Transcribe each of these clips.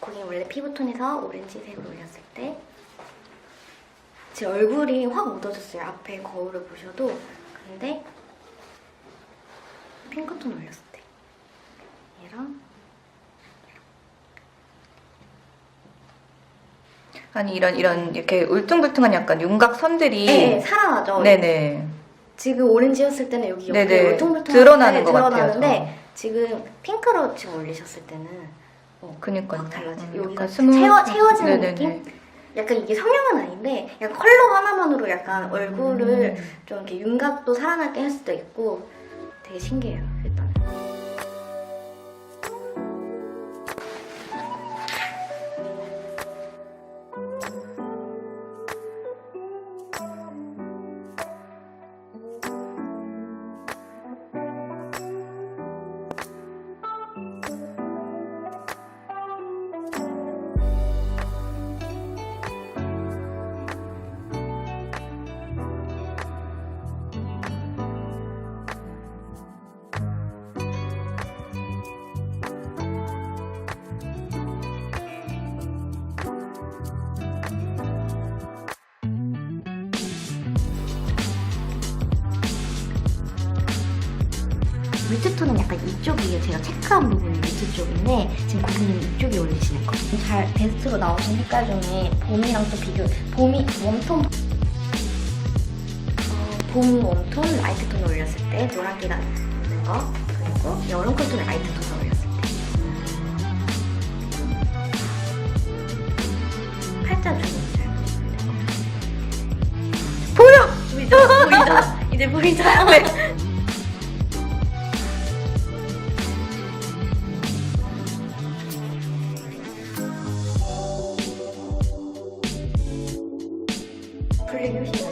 고객님 원래 피부톤에서 오렌지색으로 올렸을 때 제 얼굴이 확 묻어졌어요. 앞에 거울을 보셔도. 근데 핑크톤 올렸을 때 얘랑 아니 이런 이런 이렇게 울퉁불퉁한 약간 윤곽 선들이 네, 살아나죠. 네네 지금 오렌지였을 때는 여기 옆에 네네. 울퉁불퉁한 드러나는 게것 같아요, 드러나는데 지금 핑크로 지금 올리셨을 때는 어, 그니까요 확 달라져요. 음, 여기가 약간 스무- 채워, 채워지는 네네네. 느낌? 약간 이게 성형은 아닌데 약간 컬러 하나만으로 약간 얼굴을 음. 좀 이렇게 윤곽도 살아나게 할 수도 있고 되게 신기해요 일단 밑에 톤은 약간 이쪽이에요 제가 체크한 부분이 밑에 쪽인데 지금 고객님 이쪽이 올리시는 거. 잘 베스트로 나오신 색깔 중에 봄이랑 또 비교 봄이 웜톤 어, 봄 웜톤 라이트 톤 올렸을 때 노란기가 있는 거 그리고 여름 쿨톤 라이트 톤 올렸을 때 팔자 좀 보여 보이죠? 보이죠? 이제 보이죠?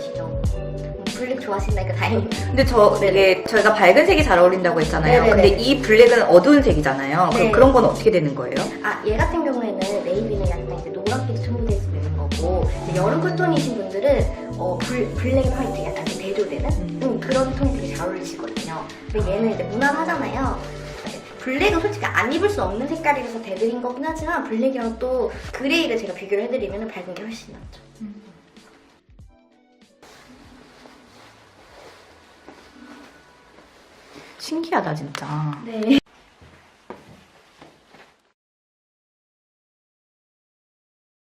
네. 나시죠? 음, 블랙 좋아하신다니까 다행이다. 근데 저 되게 저희가 밝은 색이 잘 어울린다고 했잖아요 네네네. 근데 이 블랙은 어두운 색이잖아요 네. 그럼 그런 건 어떻게 되는 거예요? 아, 얘 같은 경우에는 네이비는 약간 이제 노랗게도 첨부되어 있으면 되는 거고, 이제 여름 쿨톤이신 분들은 어, 블, 블랙 화이트 약간 이렇게 대조되는 음. 음, 그런 톤이 되게 잘 어울리시거든요. 근데 얘는 이제 무난하잖아요. 블랙은 솔직히 안 입을 수 없는 색깔이라서 대드린 거긴 하지만 블랙이랑 또 그레이를 제가 비교를 해드리면 밝은 게 훨씬 낫죠. 신기하다 진짜 네.